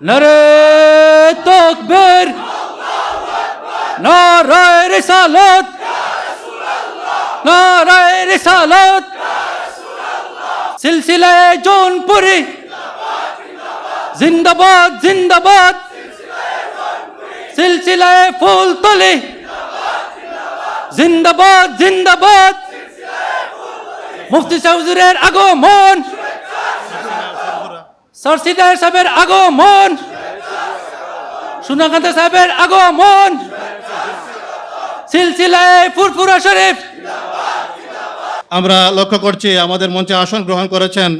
নরে তকবীর নারায় রিসালত নারায় রিসালত সিলসিলায় জৌনপুরি জিন্দাবাদ জিন্দাবাদ সিলসিলায় ফুলতলি জিন্দাবাদ জিন্দাবাদ মুফতি সাহুজুরের আগমন সরসিদার সাহেবের আগমন। সুনাকান্ত সাহেবের আগমন। সিলসিলায় ফুরফুরা শরীফ। আমরা লক্ষ্য করছি আমাদের মঞ্চে আসন গ্রহণ করেছেন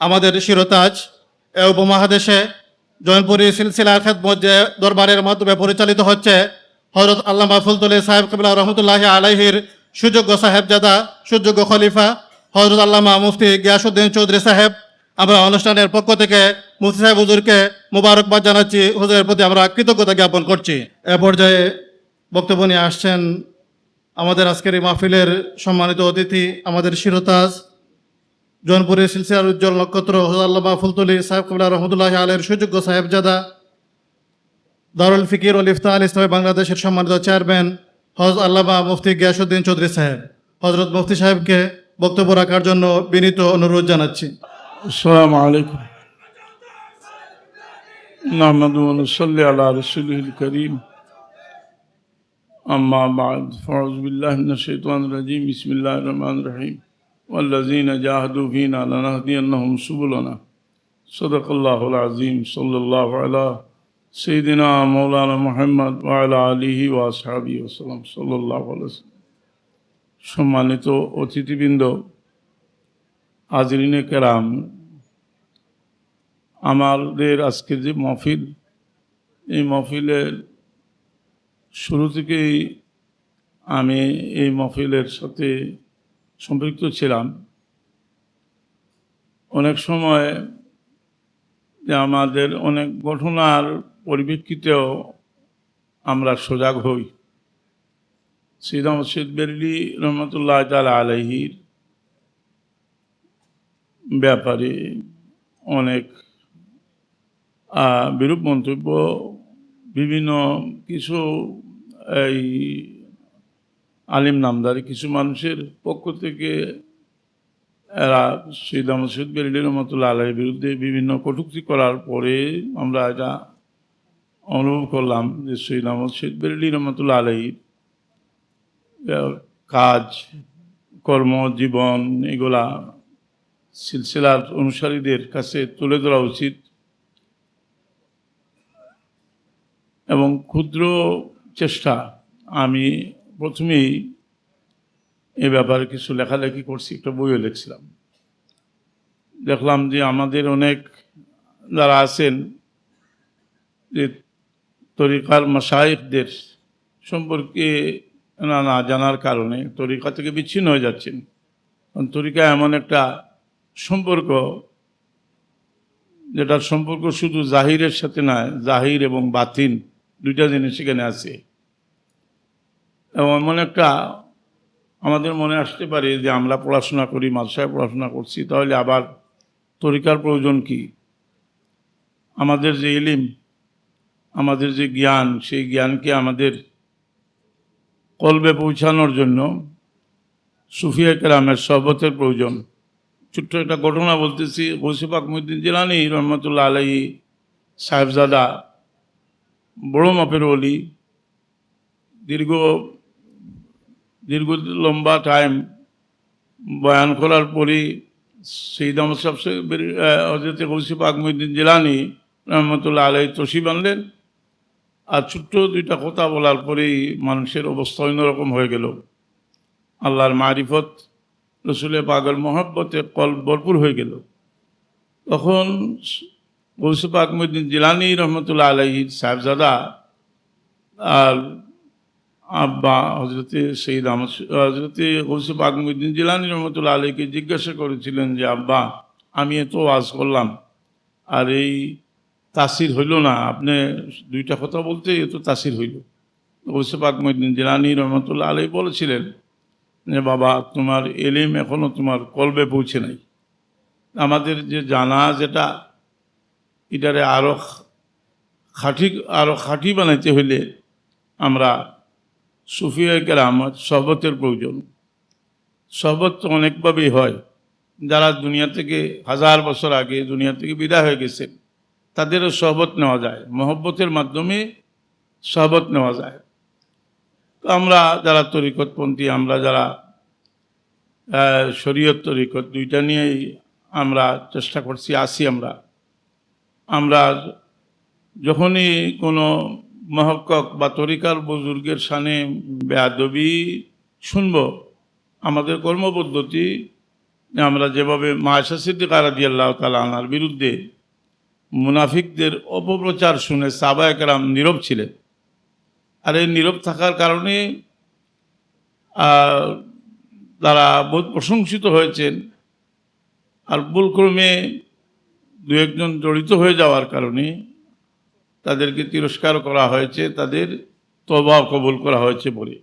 আমাদের শিরতাজ এ উপমহাদেশে জয়নপুরি সিলসিলার খেদমত যে দরবারের মাধ্যমে পরিচালিত হচ্ছে হজরত আল্লামা ফুলতলি সাহেব কবিলা রহমতুল্লাহ আলাইহির সুযোগ্য সাহেবজাদা, সুযোগ্য খলিফা হজরত আল্লামা মুফতি গিয়াসুদ্দিন চৌধুরী সাহেব আমরা অনুষ্ঠানের পক্ষ থেকে মুফতি সাহেব হুজুরকে মুবারকবাদ জানাচ্ছি। হুজুরের প্রতি আমরা কৃতজ্ঞতা জ্ঞাপন করছি। এ পর্যায়ে বক্তব্য নিয়ে আসছেন আমাদের আজকের এই মাহফিলের সম্মানিত অতিথি আমাদের শিরতাজ, জৌনপুরি সিলসিলার উজ্জ্বল নক্ষত্র হজাল্লামা ফুলতলি সাহেব কবিলা রহমতুল্লাহ আলের সুযোগ্য সাহেবজাদা, দারুল ফিকির ও ইফতা আল ইসলামী বাংলাদেশের সম্মানিত চেয়ারম্যান হজ আল্লামা মুফতি গিয়াসুদ্দিন চৌধুরী সাহেব। হজরত মুফতি সাহেবকে বক্তব্য রাখার জন্য বিনীত অনুরোধ জানাচ্ছি। السلام عليكم نحمد ونصلي على رسوله الكريم أما بعد فأعوذ بالله من الشيطان الرجيم بسم الله الرحمن الرحيم والذين جاهدوا فينا لنهدينهم سبلنا صدق الله العظيم صلى الله على سيدنا مولانا محمد وعلى آله وأصحابه وسلم صلى الله عليه وسلم সম্মানিত অতিথিবৃন্দ হাজরিনে কেরাম, আমাদের আজকে যে মহফিল, এই মহফিলের শুরু থেকেই আমি এই মহফিলের সাথে সম্পৃক্ত ছিলাম। অনেক সময় যে আমাদের অনেক ঘটনার পরিপ্রেক্ষিতেও আমরা সজাগ হই। সিদাম মসজিদ বেরলি রহমতুল্লাহ তালা আলহির ব্যাপারে অনেক বিরূপ মন্তব্য, বিভিন্ন কিছু এই আলিম নামদারি কিছু মানুষের পক্ষ থেকে এরা সৈয়দ আহমদ সৈয়দ বেরিলি রহমতুল্লাহ বিরুদ্ধে বিভিন্ন কটূক্তি করার পরে আমরা এটা অনুভব করলাম যে সৈয়দ আহমদ সৈয়দ বেরিলি রহমতুল্লাহ আলাহির কাজ, কর্ম, জীবন, এগুলা সিলসিলার অনুসারীদের কাছে তুলে ধরা উচিত। এবং ক্ষুদ্র চেষ্টা। আমি প্রথমেই এ ব্যাপারে কিছু লেখালেখি করছি, একটা বইও লিখছিলাম। দেখলাম যে আমাদের অনেক যারা আছেন, যে তরিকার মাসাইকদের সম্পর্কে না না জানার কারণে তরিকা থেকে বিচ্ছিন্ন হয়ে যাচ্ছেন। তরিকা এমন একটা সম্পর্ক, যেটার সম্পর্ক শুধু জাহিরের সাথে নয়, জাহির এবং বাতিন দুইটা জিনিস সেখানে আছে। এবং এমন একটা আমাদের মনে আসতে পারে যে আমরা পড়াশোনা করি, মাদ্রাসায় পড়াশোনা করছি, তাহলে আবার তরিকার প্রয়োজন কি? আমাদের যে ইলিম, আমাদের যে জ্ঞান, সেই জ্ঞানকে আমাদের কলবে পৌঁছানোর জন্য সুফিয়া কেরামের সহবতের প্রয়োজন। ছোট্ট একটা ঘটনা বলতেছি। গৌসিফ আকমুদ্দিন জিলানি রহমতুল্লাহ আলাই সাহেবজাদা, বড় মাপের অলি দীর্ঘ দীর্ঘ লম্বা টাইম বয়ান করার পরই সঈদ আহমদ সাহেব হজরত আকমুদ্দিন জিলানি রহমতুল্লাহ আলাই তসি বানলেন আর ছোট্ট দুইটা কথা বলার পরেই মানুষের অবস্থা অন্যরকম হয়ে গেল। আল্লাহর মারিফত রসুলের পাগল মহব্বতে কল ভরপুর হয়ে গেল। তখন গৌসুফ আকমুদ্দিন জিলানি রহমতুল্লা আলহী সাহেবজাদা আর আব্বা হজরতে সঈদ আহমদ হজরতে গৌসুফ আকমুদ্দিন জিলানি রহমতুল্লাহ আলহীকে জিজ্ঞাসা করেছিলেন যে, আব্বা, আমি এত ওয়াজ করলাম, আর এই তাসির হইল না, আপনি দুইটা কথা বলতে এত তাসির হইল। গৌসুফ আকমুদ্দিন জিলানি রহমতুল্লাহ আলহী বলেছিলেন যে বাবা, তোমার এলিম এখনও তোমার কলবে পৌঁছে নাই। আমাদের যে জানা যেটা, এটারে আরও খাঁটি আরও খাঁটি বানাইতে হইলে আমরা সুফিয়া কেরামত সহবতের প্রয়োজন। সহবত তো অনেকভাবেই হয়। যারা দুনিয়া থেকে হাজার বছর আগে দুনিয়া থেকে বিদায় হয়ে গেছে, তাদেরও সহবত নেওয়া যায়। মহব্বতের মাধ্যমে সহবত নেওয়া যায়। তো আমরা যারা তরিকতপন্থী, আমরা যারা শরীয়ত তরিকত, দুইটা নিয়েই আমরা চেষ্টা করছি, আসি আমরা। আমরা যখনই কোনো মহক্কক বা তরিকার বুজুর্গের সানে বেয়াদবি শুনব, আমাদের কর্মপদ্ধতি, আমরা যেভাবে মায়াশা সিদ্দিকা রাজি আল্লাহ তালা আনার বিরুদ্ধে মুনাফিকদের অপপ্রচার শুনে সাবা একরাম নীরব ছিলেন। আর এই নীরব থাকার কারণে তারা বহুত প্রশংসিত হয়েছেন। আর ভুলক্রমে দু একজন জড়িত হয়ে যাওয়ার কারণে তাদেরকে তিরস্কার করা হয়েছে, তাদের তবা কবুল করা হয়েছে বলে।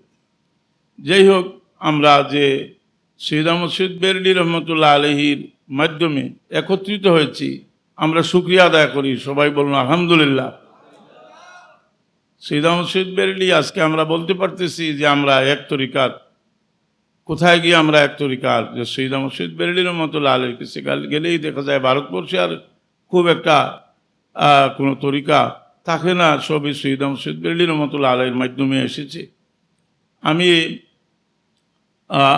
যাই হোক, আমরা যে সৈয়দ আহমদ বেরলি রহমতুল্লাহ আলহির মাধ্যমে একত্রিত হয়েছি, আমরা শুক্রিয়া আদায় করি। সবাই বলুন, আলহামদুলিল্লাহ। আহমদ সৈয়দ বেরলি, আজকে আমরা বলতে পারতেছি যে আমরা এক তরিকার। কোথায় গিয়ে আমরা এক তরিকার? যে আহমদ সৈয়দ বেরলির রহমতুল্লাহ আলহীর কাছে গেল- গেলেই দেখা যায় ভারতবর্ষে আর খুব একটা কোনো তরিকা থাকে না। সবই আহমদ সৈয়দ বেরলির রহমতুল্লাহ আলহীর মাধ্যমে এসেছে। আমি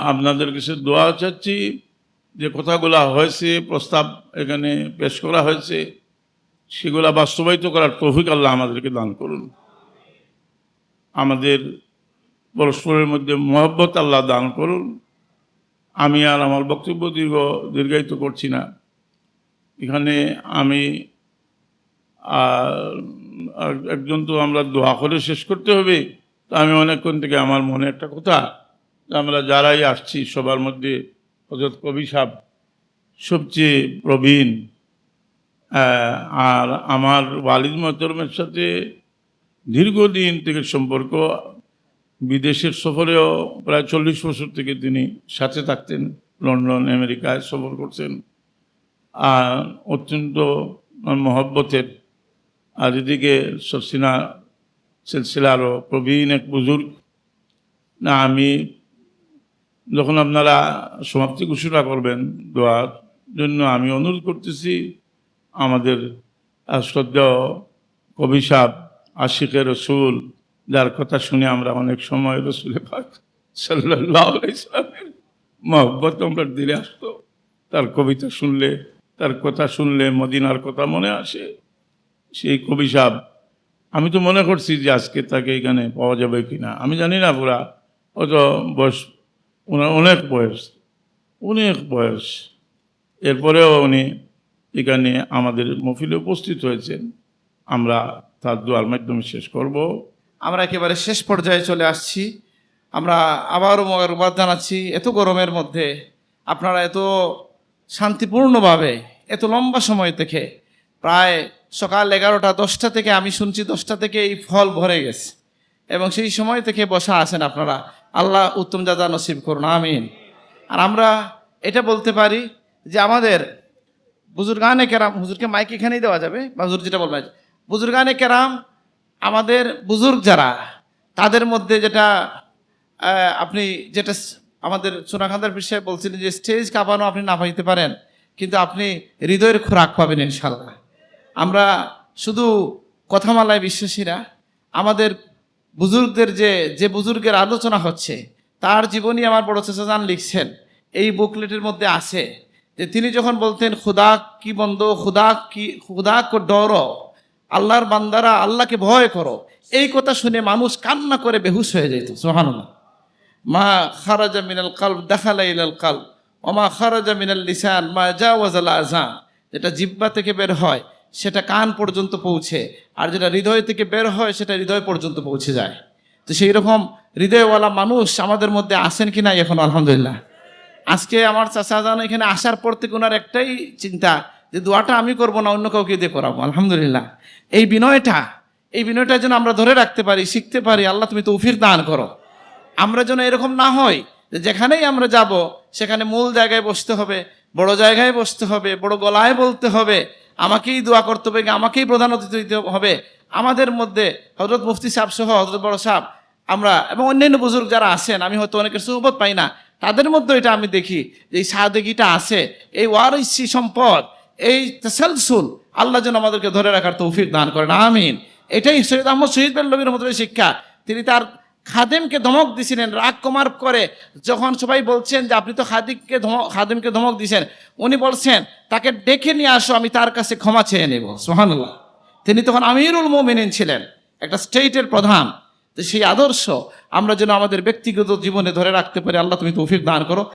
আপনাদের কাছে দোয়া চাচ্ছি যে কথাগুলো হয়েছে, প্রস্তাব এখানে পেশ করা হয়েছে, সেগুলা বাস্তবায়িত করার তৌফিক আল্লাহ আমাদেরকে দান করুন। আমাদের পরস্পরের মধ্যে মহব্বত আল্লাহ দান করুন। আমি আর আমার বক্তব্য দীর্ঘ দীর্ঘায়িত করছি না। এখানে আমি একজন তো আমরা দোয়া করে শেষ করতে হবে। তো আমি অনেকক্ষণ থেকে আমার মনে একটা কথা, যে আমরা যারাই আসছি, সবার মধ্যে হজরত কবি সাহেব সবচেয়ে প্রবীণ আর আমার ওয়ালিদ মহতরমের সাথে দীর্ঘদিন থেকে সম্পর্ক, বিদেশের সফরেও প্রায় চল্লিশ বছর থেকে তিনি সাথে থাকতেন, লন্ডন, আমেরিকায় সফর করছেন। আর অত্যন্ত মহব্বতের আর এদিকে সরসিনা সিলসিলারও প্রবীণ এক বুজুর্গ। না, আমি যখন আপনারা সমাপ্তি ঘোষণা করবেন দোয়ার জন্য, আমি অনুরোধ করতেছি আমাদের শ্রদ্ধেয় কবি সাহ আশিকে রসুল, যার কথা শুনে আমরা অনেক সময় রসুলে পাক সাল্লাহ মহব্বত আমরা দিলে আসতো। তার কবিতা শুনলে, তার কথা শুনলে মদিনার কথা মনে আসে। সেই কবি সাহ আমি তো মনে করছি যে আজকে তাকে এখানে পাওয়া যাবে কি না আমি জানি না পুরা অত বয়স, ওনার অনেক বয়স অনেক বয়স। এরপরেও উনি এখানে আমাদের মফিলে উপস্থিত হয়েছেন। আমরা তার দোয়ার মাধ্যমে শেষ করব। আমরা একেবারে শেষ পর্যায়ে চলে আসছি। আমরা আবারও মোবারকবাদ জানাচ্ছি, এত গরমের মধ্যে আপনারা এত শান্তিপূর্ণভাবে, এত লম্বা সময় থেকে, প্রায় সকাল এগারোটা দশটা থেকে আমি শুনছি, দশটা থেকে এই ফল ভরে গেছে। এবং সেই সময় থেকে বসা আছেন আপনারা। আল্লাহ উত্তম যাদা নসিব করুন, আমিন। আর আমরা এটা বলতে পারি যে আমাদের বুজুর্গানে কেরাম হুজুরকে মাইক এখানেই দেওয়া যাবে? বা হুজুর যেটা বলবেন। বুজুর্গানে কেরাম, আমাদের বুজুর্গ যারা, তাদের মধ্যে যেটা আপনি যেটা আমাদের সোনাখান্দার বিষয়ে বলছিলেন যে, স্টেজ কাঁপানো আপনি না পাইতে পারেন, কিন্তু আপনি হৃদয়ের খোরাক পাবেন ইনশাল্লাহ আমরা শুধু কথামালায় বিশ্বাসীরা আমাদের বুজুর্গদের যে যে বুজুর্গের আলোচনা হচ্ছে, তার জীবনী আমার বড় চেষাজান লিখছেন, এই বুকলেটের মধ্যে আছে যে, তিনি যখন বলতেন, খুদা কি বন্ধ, খুদা কি, খুদা কো ডর আল্লাহর বান্দারা আল্লাহকে ভয় করো। এই কথা শুনে মানুষ কান্না করে বেহুশ হয়ে যেত সোহানুল্লাহ মা খারাজা মিনাল কালব, দেখালা ইলাল কালব। ওমা খারাজা মিনাল লিসান, মা জাওয়াজাল আজান যেটা জিব্বা থেকে বের হয়, সেটা কান পর্যন্ত পৌঁছে। আর যেটা হৃদয় থেকে বের হয়, সেটা হৃদয় পর্যন্ত পৌঁছে যায়। তো সেই রকম হৃদয়ওয়ালা মানুষ আমাদের মধ্যে আসেন কি না এখন? আলহামদুলিল্লাহ। আজকে আমার চাচা জান এখানে আসার পর থেকে ওনার একটাই চিন্তা যে দোয়াটা আমি করব না, অন্য কাউকে দিয়ে করাবো। আলহামদুলিল্লাহ। এই বিনয়টা এই বিনয়টা যেন আমরা ধরে রাখতে পারি, শিখতে পারি, আল্লাহ তুমি তৌফিক দান করো। আমরা যেন এরকম না হয় যে যেখানেই আমরা যাব, সেখানে মূল জায়গায় বসতে হবে, বড় জায়গায় বসতে হবে, বড় গলায় বলতে হবে, আমাকেই দোয়া করতে হবে, আমাকেই প্রধান অতিথি দিতে হবে। আমাদের মধ্যে হজরত মুফতি সাহেব সহ হজরত বড় সাহেব, আমরা এবং অন্যান্য বুজুর্গ যারা আছেন, আমি হয়তো অনেকের সুহবত পাই না, তাদের মধ্যে এটা আমি দেখি যে এই সাদেগিটা আছে, এই ওয়ারিসি সম্পদ এই তেসালসুল, আল্লাহ যেন আমাদেরকে ধরে রাখার তৌফিক দান করেন, আমিন। এটাই সৈয়দ আহমদ শহীদ বেল্লবীর মতো শিক্ষা তিনি তার খাদেমকে ধমক দিছিলেন, রাগ কমার করে। যখন সবাই বলছেন যে, আপনি তো খাদিমকে ধমক, খাদেমকে ধমক দিছেন। উনি বলছেন, তাকে ডেকে নিয়ে আসো, আমি তার কাছে ক্ষমা চেয়ে নেব। সোহানুল্লাহ তিনি তখন আমিরুল মোমিনিন ছিলেন, একটা স্টেটের প্রধান। তো সেই আদর্শ আমরা যেন আমাদের ব্যক্তিগত জীবনে ধরে রাখতে পারি। আল্লাহ তুমি তৌফিক দান করো।